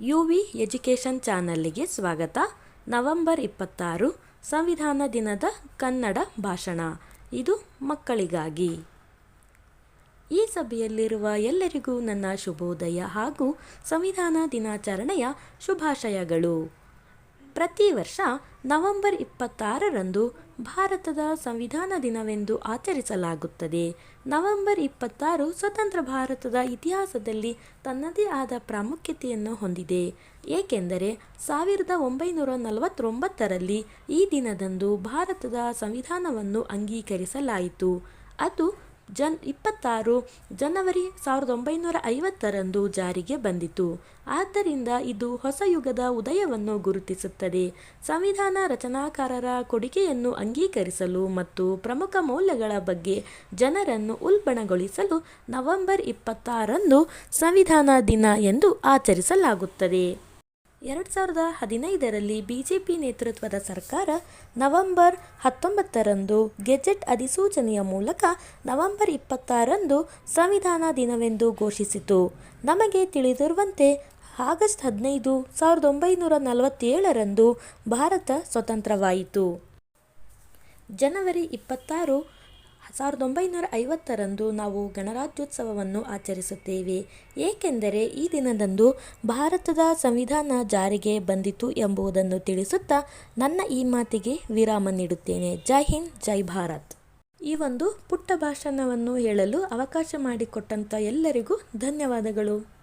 You V education ಚಾನಲ್ಲಿಗೆ ಸ್ವಾಗತ. November ಇಪ್ಪತ್ತಾರು, ಸಂವಿಧಾನ ದಿನದ ಕನ್ನಡ ಭಾಷಣ. ಇದು ಮಕ್ಕಳಿಗಾಗಿ. ಈ ಸಭೆಯಲ್ಲಿರುವ ಎಲ್ಲರಿಗೂ ನನ್ನ ಶುಭೋದಯ ಹಾಗೂ ಸಂವಿಧಾನ ದಿನಾಚರಣೆಯ ಶುಭಾಶಯಗಳು. ಪ್ರತಿ ವರ್ಷ ನವೆಂಬರ್ ಇಪ್ಪತ್ತಾರರಂದು ಭಾರತದ ಸಂವಿಧಾನ ದಿನವೆಂದು ಆಚರಿಸಲಾಗುತ್ತದೆ. ನವೆಂಬರ್ ಇಪ್ಪತ್ತಾರು ಸ್ವತಂತ್ರ ಭಾರತದ ಇತಿಹಾಸದಲ್ಲಿ ತನ್ನದೇ ಆದ ಪ್ರಾಮುಖ್ಯತೆಯನ್ನು ಹೊಂದಿದೆ. ಏಕೆಂದರೆ ಸಾವಿರದ ಒಂಬೈನೂರ ನಲವತ್ತೊಂಬತ್ತರಲ್ಲಿ ಈ ದಿನದಂದು ಭಾರತದ ಸಂವಿಧಾನವನ್ನು ಅಂಗೀಕರಿಸಲಾಯಿತು. ಅದು ಜನ್ ಇಪ್ಪತ್ತಾರು ಜನವರಿ ಸಾವಿರದ ಒಂಬೈನೂರ ಐವತ್ತರಂದು ಜಾರಿಗೆ ಬಂದಿತು. ಆದ್ದರಿಂದ ಇದು ಹೊಸ ಯುಗದ ಉದಯವನ್ನು ಗುರುತಿಸುತ್ತದೆ. ಸಂವಿಧಾನ ರಚನಾಕಾರರ ಕೊಡುಗೆಯನ್ನು ಅಂಗೀಕರಿಸಲು ಮತ್ತು ಪ್ರಮುಖ ಮೌಲ್ಯಗಳ ಬಗ್ಗೆ ಜನರನ್ನು ಉಲ್ಬಣಗೊಳಿಸಲು ನವೆಂಬರ್ ಇಪ್ಪತ್ತಾರಂದು ಸಂವಿಧಾನ ದಿನ ಎಂದು ಆಚರಿಸಲಾಗುತ್ತದೆ. ಎರಡು ಸಾವಿರದ ಹದಿನೈದರಲ್ಲಿ ಬಿಜೆಪಿ ನೇತೃತ್ವದ ಸರ್ಕಾರ ನವೆಂಬರ್ ಹತ್ತೊಂಬತ್ತರಂದು ಗೆಜೆಟ್ ಅಧಿಸೂಚನೆಯ ಮೂಲಕ ನವೆಂಬರ್ ಇಪ್ಪತ್ತಾರಂದು ಸಂವಿಧಾನ ದಿನವೆಂದು ಘೋಷಿಸಿತು. ನಮಗೆ ತಿಳಿದಿರುವಂತೆ ಆಗಸ್ಟ್ ಹದಿನೈದು ಸಾವಿರದ ಒಂಬೈನೂರ ನಲವತ್ತೇಳರಂದು ಭಾರತ ಸ್ವತಂತ್ರವಾಯಿತು. ಜನವರಿ ಇಪ್ಪತ್ತಾರು ಸಾವಿರದ ಒಂಬೈನೂರ ಐವತ್ತರಂದು ನಾವು ಗಣರಾಜ್ಯೋತ್ಸವವನ್ನು ಆಚರಿಸುತ್ತೇವೆ. ಏಕೆಂದರೆ ಈ ದಿನದಂದು ಭಾರತದ ಸಂವಿಧಾನ ಜಾರಿಗೆ ಬಂದಿತು ಎಂಬುದನ್ನು ತಿಳಿಸುತ್ತಾ ನನ್ನ ಈ ಮಾತಿಗೆ ವಿರಾಮ ನೀಡುತ್ತೇನೆ. ಜೈ ಹಿಂದ್, ಜೈ ಭಾರತ್. ಈ ಒಂದು ಪುಟ್ಟ ಭಾಷಣವನ್ನು ಹೇಳಲು ಅವಕಾಶ ಮಾಡಿಕೊಟ್ಟಂಥ ಎಲ್ಲರಿಗೂ ಧನ್ಯವಾದಗಳು.